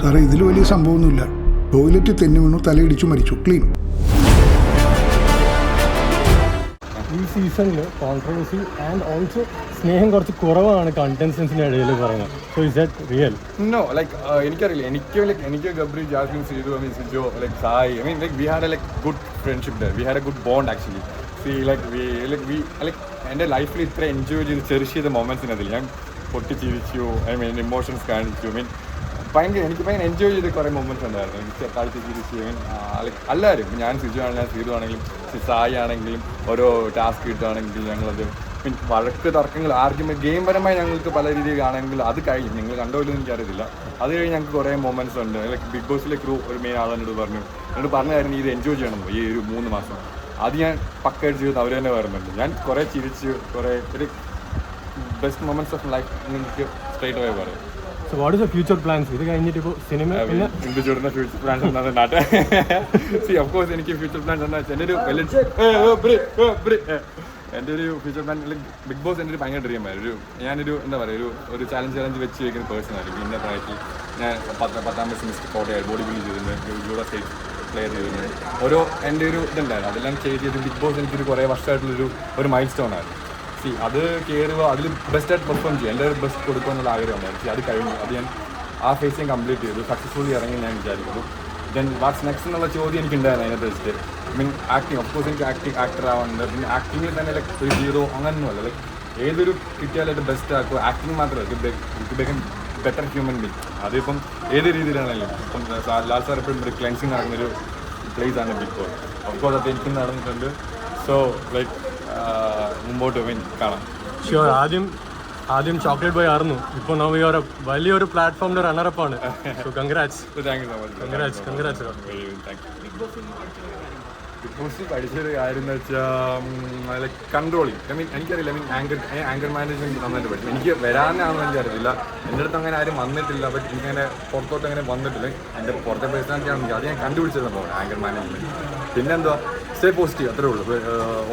സാറേ ഇതിൽ വലിയ സംഭവമൊന്നുമില്ല. ടോയ്ലറ്റ് തെന്നി വീണു തലയിടിച്ചു മരിച്ചു. ക്ലീൻ. ഈ സീസണിൽ കോൺട്രവേഴ്സി ആൻഡ് ഓൾസോ സ്നേഹം കുറച്ച് കുറവാണ് കണ്ടൻസൻസിന്റെ ഇടയിൽ പറയുന്നത്. So is that real no like എനിക്കറിയില്ല. എനിക്ക് ലൈക്ക് എനിക്ക് Gabri Jasmine Seethu I mean Sijo like Sai I mean like we had a like good friendship we had a good bond actually see like we like we like എന്റെ ലൈഫിൽ ഇത്ര enjoy ചെയ്ത് ചെറിയ ചെയ്ത മൊമെന്റ്സിനതിൽ ഞാൻ പൊട്ടിച്ചിരിച്ചു. ഐ മീൻ ഇമോഷൻസ് കാണിച്ചു. ഐ മീൻ ഭയങ്കര എനിക്ക് ഭയങ്കര എൻജോയ് ചെയ്ത കുറേ മൊമെന്റ്സ് ഉണ്ടായിരുന്നു. എനിക്ക് മീൻ ലൈക്ക് എല്ലാവരും ഞാൻ സിജു ഞാൻ സീതു ആണെങ്കിലും സിസായി ആണെങ്കിലും ഓരോ ടാസ്ക് കിട്ടുകയാണെങ്കിൽ ഞങ്ങളത് മീൻസ് വഴക്ക് തർക്കങ്ങൾ ആർഗ്യുമെന്റ് ഗെയിം പരമായി ഞങ്ങൾക്ക് പല രീതിയിൽ ആണെങ്കിൽ അത് കഴിഞ്ഞു നിങ്ങൾ കണ്ടോ ഇല്ലെന്ന് എനിക്കറിയത്തില്ല. അത് കഴിഞ്ഞ് ഞങ്ങൾക്ക് കുറേ മൊമെന്റ്സ് ഉണ്ട്. ലൈക്ക് ബിഗ് ബോസിലെ ക്രൂ ഒരു മെയിൻ ആളെന്നോട് പറഞ്ഞു എന്നോട് പറഞ്ഞായിരുന്നു ഇത് എൻജോയ് ചെയ്യണം ഈ ഒരു മൂന്ന് മാസം. അത് ഞാൻ പക്കയിട്ട് ചെയ്ത് അവർ തന്നെ വരുന്നുണ്ട് ഞാൻ കുറേ ചിരിച്ച് കുറേ ഒരു ബെസ്റ്റ് മൊമെന്റ്സ് ഓഫ് ലൈഫ് നിങ്ങൾക്ക് സ്ട്രേറ്റ് അവേ പറയും. So what is future plans ഇത് കഴിഞ്ഞിട്ട് ഇപ്പോൾ സിനിമ പിന്നെ ഇന്ത്യ ചൂടുന്ന ഫ്യൂച്ചർ പ്ലാൻസ് എന്നാണ് നാട്ടെ. സി ഓഫ് കോഴ്സ് എനിക്ക് ഫ്യൂച്ചർ പ്ലാൻസ് എന്താ വെച്ചാൽ എന്റെ ഒരു വലിയ എന്റെ ഒരു ഫ്യൂച്ചർ പ്ലാൻ ബിഗ് ബോസ് എന്റെ ഒരു ഭയങ്കര ഡ്രീം ആയിരുന്നു. ഒരു ഞാനൊരു എന്താ പറയുക ഒരു ഒരു ചാലഞ്ച് ചാലഞ്ച് വെച്ച് വയ്ക്കുന്ന പേഴ്സൺ ആയിരിക്കും ഇന്ന പ്രായത്തിൽ ഞാൻ പത്ത് പത്താം ക്ലാസ് മിസ്റ്റർ കോട്ടയായി ബോഡി ബിൽഡ് ചെയ്തിട്ടുണ്ട് യൂറോ സ്റ്റേറ്റ് പ്ലെയർ ചെയ്തിട്ടുണ്ട് ഓരോ എന്റെ ഒരു ഇതുണ്ടായിരുന്നു. അതെല്ലാം ചെയ്ത് ചെയ്ത് ബിഗ് ബോസ് എനിക്കൊരു കുറേ വർഷമായിട്ടുള്ളൊരു ഒരു മൈൽ സ്റ്റോൺ ആയിരുന്നു. സി അത് കയറുക അതിൽ ബെസ്റ്റായിട്ട് പെർഫോം ചെയ്യും. എന്റെ ബെസ്റ്റ് കൊടുക്കുക എന്നുള്ള ആഗ്രഹമുണ്ടായിരുന്നു സി അത് കഴിഞ്ഞു. അത് ഞാൻ ആ ഫേസ് ഞാൻ കംപ്ലീറ്റ് ചെയ്തു. സക്സസ്ഫുള്ളി ഇറങ്ങി ഞാൻ വിചാരിക്കുന്നു. ദെൻ വാട്ട്സ് നെക്സ്റ്റ് എന്നുള്ള ചോദ്യം എനിക്കുണ്ടായിരുന്നു ബെസ്റ്റ് വെച്ചിട്ട് മീൻ ആക്ടിങ് ഓഫ് കോഴ്സ് എനിക്ക് ആക്ടിങ് ആക്ടർ ആവാനുണ്ട്. പിന്നെ ആക്ടിങ്ങിൽ തന്നെ ലൈക് ഒരു ഹീറോ അങ്ങനെയൊന്നുമല്ല ലൈക്ക് ഏതൊരു കിട്ടിയാലായിട്ട് ബെസ്റ്റ് ആക്കുക. ആക്ടിങ് മാത്രമല്ല. ബേക്കൻ ബെറ്റർ ഹ്യൂമൻ ബീങ് അതിപ്പം ഏത് രീതിയിലാണെങ്കിലും. ഇപ്പം ലാൽ സാർ എപ്പോഴും ഒരു ക്ലെൻസിങ് നടക്കുന്നൊരു പ്ലേസ് ആണ് ബിഗ് ബോസ് ഓഫ് കോഴ്സ് അത് എനിക്കും നടന്നിട്ടുണ്ട്. സോ ലൈക്ക് മുമ്പോട്ട് കാണാം. ഷുവർ ആദ്യം ആദ്യം ചോക്ലേറ്റ് ബോയ് ആയിരുന്നു ഇപ്പോൾ നമ്മൾ ഈ ഒരു വലിയൊരു പ്ലാറ്റ്ഫോമിന്റെ റണ്ണറപ്പ് ആണ്. So congrats thank you so much congrats congrats you പഠിച്ചൊരു കാര്യം എന്ന് വെച്ചാൽ ലൈക്ക് കൺട്രോളിങ് മീൻ എനിക്കറിയില്ല I mean anchor anchor management നന്നായിട്ട് എനിക്ക് വരാനാണെന്ന് എനിക്കറിയില്ല. എന്റെ അടുത്ത് ആരും വന്നിട്ടില്ല ബട്ട് എനിക്കങ്ങനെ പുറത്തോട്ട് അങ്ങനെ വന്നിട്ടില്ല. എന്റെ പുറത്തെ പേഴ്സണാലിറ്റി ആണെങ്കിൽ ഞാൻ കണ്ടുപിടിച്ചത് സംഭവമാണ് ആങ്കർ മാനേജ്മെന്റ് പിന്നെന്താ സ്റ്റേ പോസിറ്റീവ് അത്രേ ഉള്ളൂ.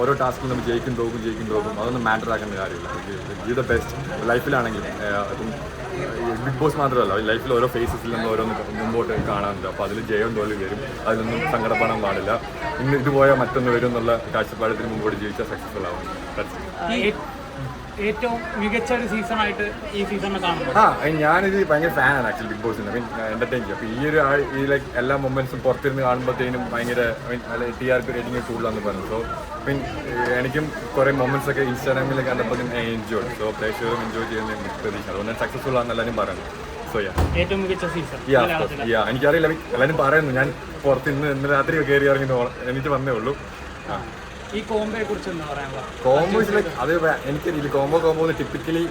ഓരോ ടാസ്കിലും നമ്മൾ ജയിക്കും തോക്കും ജയിക്കും തോക്കും അതൊന്നും മാറ്റർ ആക്കേണ്ട കാര്യമില്ല. ഈ ദ ബെസ്റ്റ് ലൈഫിലാണെങ്കിലും ബിഗ് ബോസ് മാത്രമല്ല ലൈഫിൽ ഓരോ ഫേസസിൽ നിന്ന് ഓരോന്ന് മുമ്പോട്ട് കാണാനുണ്ട്. അപ്പോൾ അതിൽ ജയം തോൽവി വരും. അതിലൊന്നും സങ്കടപ്പെടാൻ പാടില്ല. ഇന്ന് ഇത് പോയാൽ മറ്റൊന്ന് വരും എന്നുള്ള കാഴ്ചപ്പാടത്തിന് മുമ്പോട്ട് ജീവിച്ചാൽ സക്സസ്ഫുൾ ആവും. ഏറ്റവും മികച്ച ഒരു സീസണായിട്ട് ഈ സീസണിനെ കാണുന്നു ആ ഞാനിത് ഭയങ്കര ഫാനാണ് ആക്ച്വലി ബിഗ് ബോസിന് മീൻ എന്റർടൈൻ ചെയ്യും. അപ്പോൾ ഈ ഒരു ആൾ ഈ ലൈക്ക് എല്ലാ മൊമെന്റ്സും പുറത്തിരുന്ന് കാണുമ്പോഴത്തേനും ഭയങ്കര mean T R P rating കൂടുതലാന്ന് പറഞ്ഞു. സോ മീൻ എനിക്കും കുറേ മൊമെന്റ്സ് ഒക്കെ ഇൻസ്റ്റാഗ്രാമിൽ കണ്ടപ്പോൾ എൻജോയ് സോ പ്രേക്ഷകരും എൻജോയ് ചെയ്യുന്ന പ്രതീക്ഷ അതുകൊണ്ട് സക്സസ്ഫുൾ ആണെന്ന് എല്ലാവരും പറയുന്നു. സോ യാ ഏറ്റവും മികച്ച സീസൺ യാ യാ എനിക്കറിയില്ല. എല്ലാവരും പറയുന്നു. ഞാൻ പുറത്ത് ഇന്ന് ഇന്ന് രാത്രി കയറി ഇറങ്ങി എനിക്ക് വന്നേ ഉള്ളൂ. ആ. ഈ കോംബോയെ കുറിച്ച് എന്താ പറയാനുള്ളത് കോംബോ ലൈക്ക് അത് എനിക്ക് എനിക്കറിയില്ല combo combo typically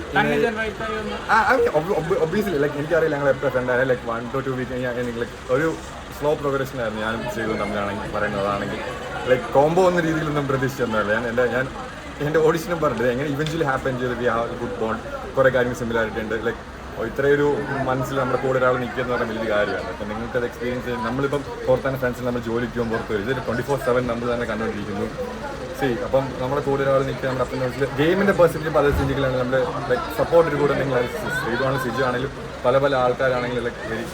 obviously like എനിക്കറിയില്ല ഞങ്ങൾ എപ്പോഴും ഫ്രണ്ട് ആയാലും like one two two week like ഒരു സ്ലോ പ്രോഗ്രഷൻ ആയിരുന്നു ഞാനും ചെയ്തു തമ്മിലാണെങ്കിൽ പറയുന്നതാണെങ്കിൽ. ലൈക്ക് കോംബോ എന്ന രീതിയിലൊന്നും പ്രതീക്ഷിച്ചൊന്നുമല്ല. ഞാൻ എന്റെ ഞാൻ എന്റെ ഓഡിഷനും പറഞ്ഞത് എങ്ങനെ ഇവൻച്വലി ഹാപ്പൻ ചെയ്ത് വി ഹാവ് ഗുഡ് ബോണ്ട് കുറേ കാര്യങ്ങൾ സിമിലാരിറ്റി ഉണ്ട്. ലൈക്ക് ഇത്രയൊരു മനസ്സിൽ നമ്മുടെ കൂടെ ഒരാൾ നിൽക്കുക എന്ന് പറഞ്ഞാൽ വലിയ കാര്യമാണ്. അപ്പം നിങ്ങൾക്ക് അത് എക്സ്പീരിയൻസ് ചെയ്യും നമ്മളിപ്പം പുറത്താണ് ഫ്രണ്ട്സിൽ നമ്മൾ ജോലിക്ക് പോകും പുറത്ത് വരും. ഇത് ട്വന്റി ഫോർ സെവൻ നമ്മൾ തന്നെ കണ്ടുകൊണ്ടിരിക്കുന്നു. സി അപ്പം നമ്മുടെ കൂടെ ഒരാൾ നിൽക്കുക നമ്മുടെ അപ്പം മനസ്സിൽ ഗെയിമിന്റെ പെർസ്പെക്റ്റീവ് പല ചിന്തിക്കലാണ് നമ്മുടെ ലൈക്ക് സപ്പോർട്ടിൽ കൂടെ ശ്രീതുവാണ് സിജു ആണെങ്കിലും പല പല ആൾക്കാരാണെങ്കിലും ലൈക്ക് വെരി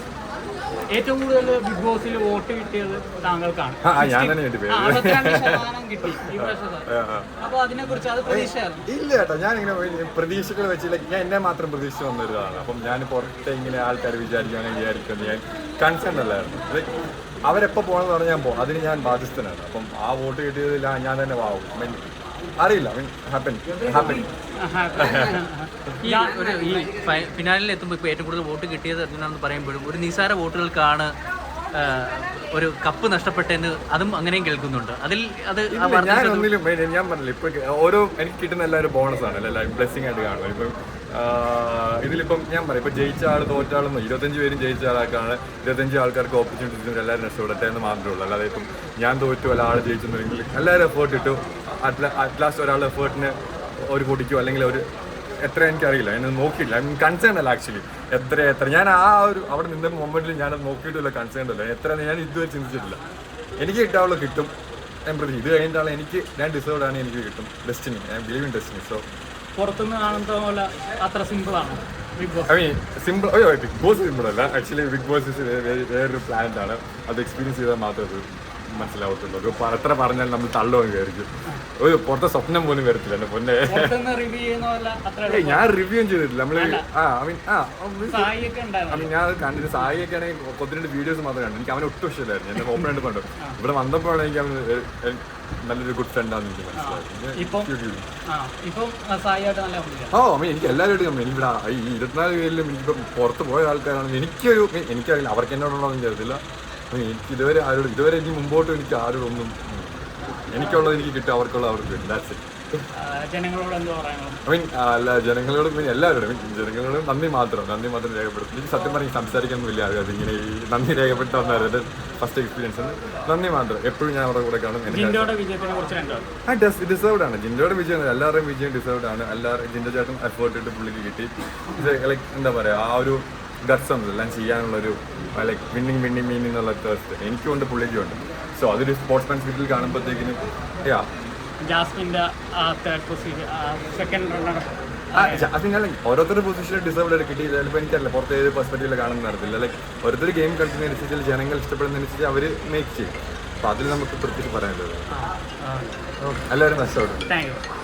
ഏറ്റവും കൂടുതൽ ബിഗ് ബോസിൽ വോട്ട് കിട്ടിയത് താങ്കൾക്കാണ്. ഞാൻ തന്നെ കിട്ടി അപ്പൊ അതിനെ കുറിച്ച് അത് പ്രതീക്ഷയായിരുന്നു? ഇല്ല കേട്ടോ ഞാൻ ഇങ്ങനെ പ്രതീക്ഷകൾ വെച്ചില്ല. ഞാൻ എന്നെ മാത്രം പ്രതീക്ഷിച്ച് വന്ന ഒരാളാണ് അപ്പം ഞാൻ പുറത്തെ ഇങ്ങനെ ആൾക്കാർ വിചാരിക്കുകയാണ് വിചാരിക്കുന്നത് ഞാൻ കൺസേൺ അല്ലായിരുന്നു. അവരെപ്പോ പോകണമെന്ന് പറഞ്ഞാൽ ഞാൻ പോകും അതിന് ഞാൻ ബാധ്യസ്ഥനാണ്. അപ്പം ആ വോട്ട് കിട്ടിയതിൽ ഞാൻ തന്നെ വാവും. അറിയില്ല. മീൻ ഹാപ്പൻ ഹാപ്പൻ ഈ ഒരു ഈ ഫിനാലിൽ എത്തുമ്പോൾ ഇപ്പോൾ ഏറ്റവും കൂടുതൽ വോട്ട് കിട്ടിയത് അർജുനാണെന്ന് പറയുമ്പോഴും ഒരു നിസാര വോട്ടുകൾക്കാണ് ഒരു കപ്പ് നഷ്ടപ്പെട്ടെന്ന് അതും അങ്ങനെയും കേൾക്കുന്നുണ്ട്. അതിൽ അത് ഞാൻ ഒന്നിലും ഞാൻ പറഞ്ഞില്ല. ഇപ്പൊ ഓരോ എനിക്ക് കിട്ടുന്ന എല്ലാവരും ബോണസ് ആണ്. എല്ലാവരും ബ്ലെസ്സിങ് ആയിട്ട് കാണുക ഇപ്പം ഇതിലിപ്പം ഞാൻ പറയാം. ഇപ്പൊ ജയിച്ച ആൾ തോറ്റ ആളൊന്നും ഇരുപത്തഞ്ച് പേരും ജയിച്ച ആൾക്കാണ് ഇരുപത്തഞ്ച് ആൾക്കാർക്ക് ഓപ്പർച്യൂണിറ്റീസ് എല്ലാവരും രക്ഷപ്പെടട്ടെ എന്ന് മാത്രമേ ഉള്ളൂ. അല്ലാതെ ഇപ്പം ഞാൻ തോറ്റു അല്ല ആൾ ജയിച്ചെന്നുണ്ടെങ്കിൽ എല്ലാവരും എഫേർട്ട് ഇട്ടു. അറ്റ് ലാസ്റ്റ് ഒരാളുടെ എഫേർട്ടിന് ഒരു പൊടിക്കോ അല്ലെങ്കിൽ ഒരു എത്ര എനിക്കറിയില്ല. എന്നെ നോക്കിയില്ല ഐ മീൻ കൺസേൺ അല്ല ആക്ച്വലി എത്ര എത്ര? ഞാൻ ആ ഒരു അവിടെ നിന്ന മൊമെന്റിൽ ഞാൻ നോക്കിയിട്ടില്ല കൺസേൺ അല്ല എത്ര ഞാൻ ഇതുവരെ ചിന്തിച്ചിട്ടില്ല. എനിക്ക് കിട്ടാവുള്ള കിട്ടും. ഞാൻ പ്രതി ഇത് കഴിഞ്ഞിട്ടാണ് എനിക്ക് ഞാൻ ഡിസേർവ് ആണ് എനിക്ക് കിട്ടും. ഡെസ്റ്റിനി ഞാൻ ബിലീവ് ഇൻ ഡെസ്റ്റിനി സോ പുറത്തുനിന്ന് കാണുന്ന പോലെ അത്ര സിമ്പിൾ ആണ്. ഐ മീൻ സിമ്പിൾ അയ്യോ ബിഗ് ബോസ് സിമ്പിൾ അല്ല. ആക്ച്വലി ബിഗ് ബോസ് വേറൊരു പ്ലാനറ്റ് ആണ്. അത് എക്സ്പീരിയൻസ് ചെയ്താൽ മാത്രമേ മനസ്സിലാവത്തുള്ളൂ. ഒരു എത്ര പറഞ്ഞാൽ നമ്മൾ തള്ളുവാൻ വിചാരിക്കും. ഒരു പുറത്തെ സ്വപ്നം പോലും വരത്തില്ല എന്റെ പൊന്നെ. ഞാൻ റിവ്യൂ ചെയ്തിട്ടില്ല. നമ്മൾ ആ മീൻ ആ ഞാൻ കണ്ടിട്ട് സായിയൊക്കെ ആണെങ്കിൽ കൊത്തിരണ്ട് വീഡിയോസ് മാത്രമേ കണ്ടു. എനിക്ക് അവനെ ഒട്ടും ഇഷ്ടമില്ലായിരുന്നു. എന്റെ ഓപ്പൺ ആയിട്ട് കണ്ടു. ഇവിടെ വന്നപ്പോഴാണ് എനിക്ക് ഏ- നല്ലൊരു ഗുഡ് ഫ്രണ്ടാന്ന് എനിക്ക് മനസ്സിലായി ഓ അമ്മ എനിക്ക് എല്ലാവരും കമ്പനി എനിക്കിവിടെ ഈ ഇരുപത്തിനാല് പേരിലും എനിക്കിപ്പം പുറത്ത് പോയ ആൾക്കാരാണ് എനിക്കൊരു എനിക്കറിയില്ല. അവർക്ക് എന്നോടുള്ളതെന്ന് എനിക്കറിയത്തില്ല എനിക്ക് ഇതുവരെ ആരോട് ഇതുവരെ ഇനി മുമ്പോട്ട് എനിക്ക് ആരോടൊന്നും എനിക്കുള്ളത് എനിക്ക് കിട്ടും അവർക്കുള്ള അവർക്ക് കിട്ടും. ദാറ്റ്സ് ഇറ്റ് മീൻ അല്ല ജനങ്ങളോടും പിന്നെ എല്ലാവരോടും മീൻ ജനങ്ങളോടും നന്ദി മാത്രം. നന്ദി മാത്രം രേഖപ്പെടുത്തും. എനിക്ക് സത്യം പറഞ്ഞ് സംസാരിക്കാൻ വലിയ അറിയാതെ ഇങ്ങനെ ഈ നന്ദി രേഖപ്പെട്ട് വന്നായിരുന്നു ഫസ്റ്റ് എക്സ്പീരിയൻസ് നന്ദി മാത്രം. എപ്പോഴും ഞാൻ അവരുടെ കൂടെ കാണും. ആ ഡിസേർവ്ഡ് ആണ്. ജിൻഡോയുടെ വിജയം എല്ലാവരുടെയും വിജയം ഡിസേർവ്ഡ് ആണ്. എല്ലാവരും ജിൻഡോ ചേട്ടൻ എഫേർട്ട് ഇട്ട് പുള്ളിക്ക് കിട്ടി. ലൈക്ക് എന്താ പറയുക ആ ഒരു ഗട്സം എല്ലാം ചെയ്യാനുള്ളൊരു ലൈക്ക് വിന്നിങ് വിന്നിങ് മീനിങ് എന്നുള്ള തേഴ്സ്റ്റ് എനിക്കുണ്ട് പുള്ളിക്കും ഉണ്ട്. സോ അതൊരു സ്പോർട്സ് മാൻ സ്പിരിറ്റിൽ കാണുമ്പോഴത്തേക്കിനും യാ ജാസ്മിന്റെ സെക്കൻഡ് റണ്ണർ അത് ഞാൻ like ഓരോരുത്തരുടെ പൊസിഷൻ ഡിസേർവ്ഡ് ആയിട്ട് കിട്ടി. ചിലപ്പോൾ എനിക്കറിയില്ല പുറത്ത് ഏത് പെർസ്പെക്റ്റീവിൽ കാണുന്ന നടത്തില്ല ലൈക്ക് ഓരോരുത്തർ ഗെയിം കളിക്കുന്നതനുസരിച്ച് ജനങ്ങൾ ഇഷ്ടപ്പെടുന്നതനുസരിച്ച് അവർ മേക്ക് ചെയ്യും. അപ്പോൾ അതിൽ നമുക്ക് പ്രത്യേകിച്ച് പറയാനുള്ളത്. എല്ലാവരും നഷ്ടപ്പെട്ടു